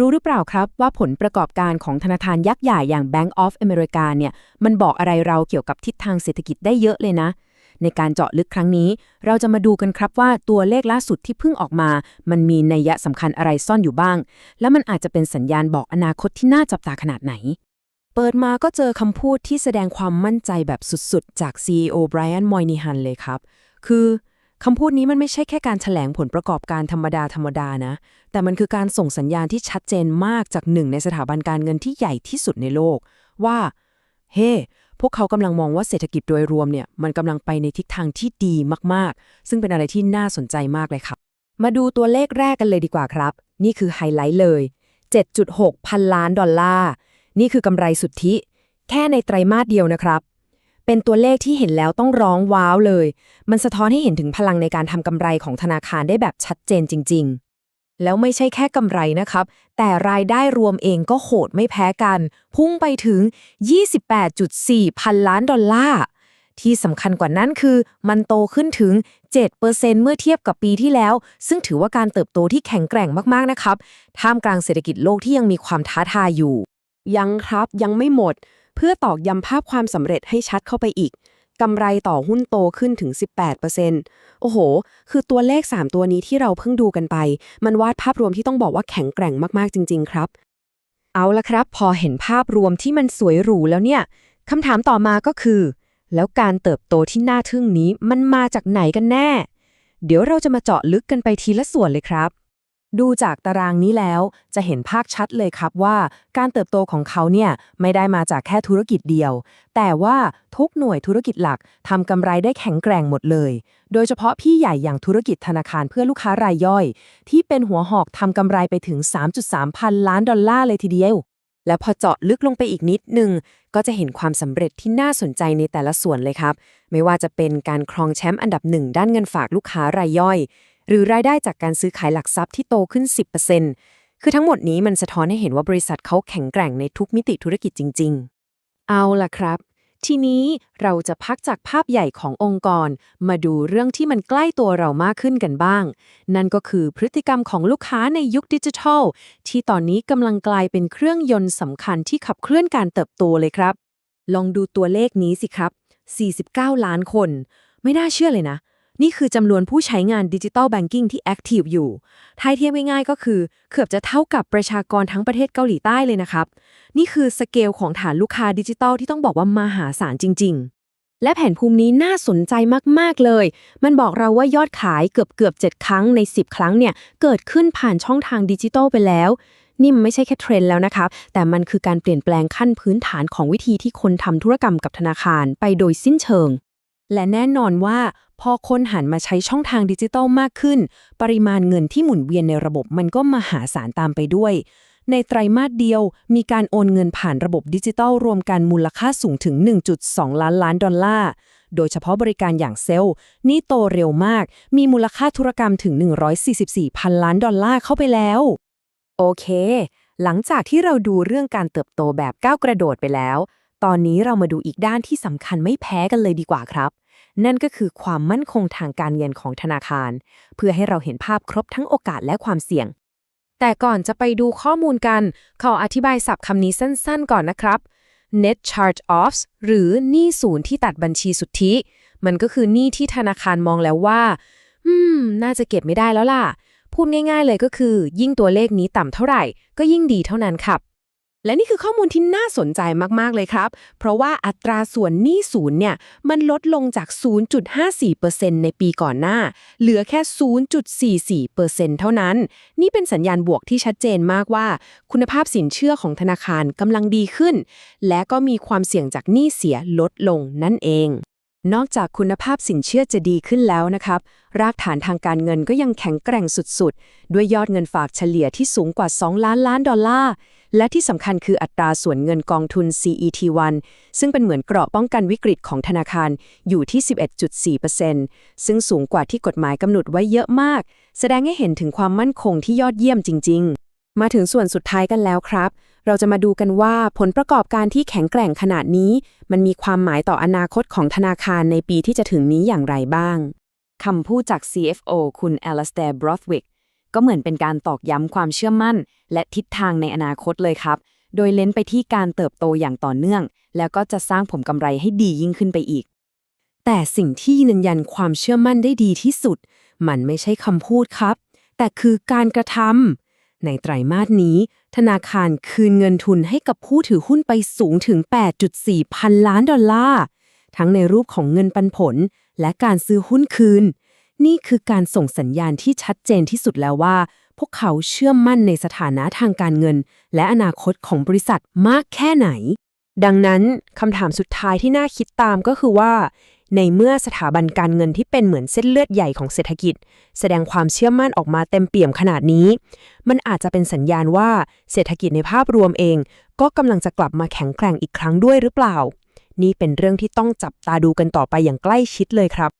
รู้หรือเปล่าครับว่าผลประกอบการของธนาคารยักษ์ใหญ่อย่าง Bank of America เนี่ยมันบอกอะไรเราเกี่ยวกับทิศทางเศรษฐกิจได้เยอะเลยนะ ในการเจาะลึกครั้งนี้ เราจะมาดูกันครับว่าตัวเลขล่าสุดที่เพิ่งออกมา มันมีนัยยะสำคัญอะไรซ่อนอยู่บ้าง และมันอาจจะเป็นสัญญาณบอกอนาคตที่น่าจับตาขนาดไหน เปิดมาก็เจอคำพูดที่แสดงความมั่นใจแบบสุดๆ จาก CEO Brian Moynihan เลยครับ คือ คำพูดนี้มันไม่ใช่แค่การแถลงผลประกอบการธรรมดาธรรมดานะ แต่มันคือการส่งสัญญาณที่ชัดเจนมากจากหนึ่งในสถาบันการเงินที่ใหญ่ที่สุดในโลก ว่า เฮ้พวกเขากำลังมองว่าเศรษฐกิจโดยรวมเนี่ย มันกำลังไปในทิศทางที่ดีมากๆ ซึ่งเป็นอะไรที่น่าสนใจมากเลยครับ มาดูตัวเลขแรกกันเลยดีกว่าครับ นี่คือไฮไลท์เลย 7.6 พันล้านดอลลาร์ นี่คือกำไรสุทธิ แค่ในไตรมาสเดียวนะครับ เป็นตัวเลขที่เห็นแล้วต้องร้องว้าวเลย มันสะท้อนให้เห็นถึงพลังในการทำกำไรของธนาคารได้แบบชัดเจนจริง ๆแล้วไม่ใช่แค่กำไรนะครับ แต่รายได้รวมเองก็โหดไม่แพ้กัน พุ่งไปถึง 28.4 พันล้านดอลลาร์ ที่สำคัญกว่านั้นคือ มันโตขึ้นถึง 7%เมื่อเทียบกับปีที่แล้ว ซึ่งถือว่าการเติบโตที่แข็งแกร่งมาก ๆ นะครับ ท่ามกลางเศรษฐกิจโลกที่ยังมีความท้าทายอยู่ ยังครับยังไม่หมด เพื่อตอกย้ำภาพความสำเร็จให้ชัดเข้าไปอีกกำไรต่อหุ้นโตขึ้นถึง 18%โอ้โห คือตัวเลข 3 ตัวนี้ที่เราเพิ่งดูกันไป มันวาดภาพรวมที่ต้องบอกว่าแข็งแกร่งมากๆจริง ๆ ครับ เอาละครับ พอเห็นภาพรวมที่มันสวยหรูแล้วเนี่ยคำถามต่อมาก็คือ แล้วการเติบโตที่น่าทึ่งนี้มันมาจากไหนกันแน่ เดี๋ยวเราจะมาเจาะลึกกันไปทีละส่วนเลยครับ ดูจากตารางนี้แล้วจะเห็นภาพชัดเลยครับว่า การเติบโตของเขาเนี่ยไม่ได้มาจากแค่ธุรกิจเดียว แต่ว่าทุกหน่วยธุรกิจหลักทำกำไรได้แข็งแกร่งหมดเลย โดยเฉพาะพี่ใหญ่อย่างธุรกิจธนาคารเพื่อลูกค้ารายย่อย ที่เป็นหัวหอกทำกำไรไปถึง 3.3 พันล้านดอลลาร์เลยทีเดียว และพอเจาะลึกลงไปอีกนิดนึงก็จะเห็นความสำเร็จที่น่าสนใจในแต่ละส่วนเลยครับ ไม่ว่าจะเป็นการครองแชมป์อันดับหนึ่งด้านเงินฝากลูกค้ารายย่อย หรือรายได้จากการซื้อขายหลักทรัพย์ที่โตขึ้น 10%คือทั้งหมดนี้มันสะท้อนให้เห็นว่าบริษัทเขาแข็งแกร่งในทุกมิติธุรกิจจริง ๆ เอาล่ะครับ ทีนี้เราจะพักจากภาพใหญ่ขององค์กร มาดูเรื่องที่มันใกล้ตัวเรามากขึ้นกันบ้าง นั่นก็คือพฤติกรรมของลูกค้าในยุคดิจิทัล ที่ตอนนี้กำลังกลายเป็นเครื่องยนต์สำคัญที่ขับเคลื่อนการเติบโตเลยครับ ลองดูตัวเลขนี้สิครับ 49 ล้านคน ไม่น่าเชื่อเลยนะ นี่คือจำนวนผู้ใช้งานดิจิ t a ลแบงกิ้งที่แอคทีฟอยู่ท้ายเทียบง่ายๆก็คือ เกือบจะเท่ากับประชากรทั้งประเทศเกาหลีใต้เลยนะครับ นี่คือสเกลของฐานลูกค้าดิจิทัลที่ต้องบอกว่ามหาศาลจริง ๆและแผนภูมินี้น่าสนใจมาก ๆ เลย มันบอกเราว่ายอดขายเกือบเกือบ7ครั้งใน 10 ครั้งเนี่ย เกิดขึ้นผ่านช่องทางดิจิทัลไปแล้ว นี่มันไม่ใช่แค่เทรนด์แล้วนะครับ แต่มันคือการเปลี่ยนแปลงขั้นพื้นฐานของวิธีที่คนทำธุรกรรมกับธนาคารไปโดยสิ้นเชิง และแน่นอนว่า พอคนหันมาใช้ช่องทางดิจิทัลมากขึ้น ปริมาณเงินที่หมุนเวียนในระบบมันก็มหาศาลตามไปด้วย ในไตรมาสเดียวมีการโอนเงินผ่านระบบดิจิทัลรวมกันมูลค่าสูงถึง 1.2 ล้านล้านดอลลาร์โดยเฉพาะบริการอย่างเซลล์ นี่โตเร็วมาก มีมูลค่าธุรกรรมถึง 144พันล้านดอลลาร์เข้าไปแล้ว โอเค หลังจากที่เราดูเรื่องการเติบโตแบบก้าวกระโดดไปแล้ว ตอนนี้เรามาดูอีกด้านที่สำคัญไม่แพ้กันเลยดีกว่าครับ นั่นก็คือความมั่นคงทางการเงินของธนาคาร เพื่อให้เราเห็นภาพครบทั้งโอกาสและความเสี่ยง แต่ก่อนจะไปดูข้อมูลกัน ขออธิบายศัพท์คำนี้สั้นๆ ก่อนนะครับ net charge-offs หรือหนี้ศูนย์ที่ตัดบัญชีสุทธิ มันก็คือหนี้ที่ธนาคารมองแล้วว่า อืม น่าจะเก็บไม่ได้แล้วล่ะ พูดง่าย ๆ เลยก็คือ ยิ่งตัวเลขนี้ต่ำเท่าไหร่ ก็ยิ่งดีเท่านั้นครับ และนี่คือข้อมูลที่น่าสนใจมาก ๆ เลยครับ เพราะว่าอัตราส่วนหนี้ศูนย์เนี่ย มันลดลงจาก 0.54%ในปีก่อนหน้า เหลือแค่ 0.44%เท่านั้น นี่เป็นสัญญาณบวกที่ชัดเจนมากว่า คุณภาพสินเชื่อของธนาคารกำลังดีขึ้น และก็มีความเสี่ยงจากหนี้เสียลดลงนั่นเอง นอกจากคุณภาพสินเชื่อจะดีขึ้นแล้วนะครับ รากฐานทางการเงินก็ยังแข็งแกร่งสุดๆ ด้วยยอดเงินฝากเฉลี่ยที่สูงกว่า 2 ล้านล้านดอลลาร์ และที่สำคัญคืออัตราส่วนเงินกองทุน CET1 ซึ่งเป็นเหมือนเกราะป้องกันวิกฤตของธนาคารอยู่ที่ 11.4%ซึ่งสูงกว่าที่กฎหมายกำหนดไว้เยอะมาก แสดงให้เห็นถึงความมั่นคงที่ยอดเยี่ยมจริง ๆ มาถึงส่วนสุดท้ายกันแล้วครับ เราจะมาดูกันว่าผลประกอบการที่แข็งแกร่งขนาดนี้ มันมีความหมายต่ออนาคตของธนาคารในปีที่จะถึงนี้อย่างไรบ้างคำพูดจาก CFO คุณ Alastair Brothwick ก็เหมือนเป็นการตอกย้ำความเชื่อมั่น และทิศทางในอนาคตเลยครับ โดยเล้นไปที่การเติบโตอย่างต่อเนื่อง แล้วก็จะสร้างผลกำไรให้ดียิ่งขึ้นไปอีก แต่สิ่งที่ยืนยันความเชื่อมั่นได้ดีที่สุด มันไม่ใช่คำพูดครับ แต่คือการกระทำ ในไตรมาสนี้ ธนาคารคืนเงินทุนให้กับผู้ถือหุ้นไปสูงถึง 8.4 พันล้านดอลลาร์ ทั้งในรูปของเงินปันผล และการซื้อหุ้นคืน นี่คือการส่งสัญญาณที่ชัดเจนที่สุดแล้วว่า พวกเขาเชื่อมั่นในสถานะทางการเงิน และอนาคตของบริษัทมากแค่ไหน ดังนั้นคำถามสุดท้ายที่น่าคิดตามก็คือว่า ในเมื่อสถาบันการเงินที่เป็นเหมือนเส้นเลือดใหญ่ของเศรษฐกิจ แสดงความเชื่อมั่นออกมาเต็มเปี่ยมขนาดนี้ มันอาจจะเป็นสัญญาณว่าเศรษฐกิจในภาพรวมเอง ก็กำลังจะกลับมาแข็งแกร่งอีกครั้งด้วยหรือเปล่า นี่เป็นเรื่องที่ต้องจับตาดูกันต่อไปอย่างใกล้ชิดเลยครับ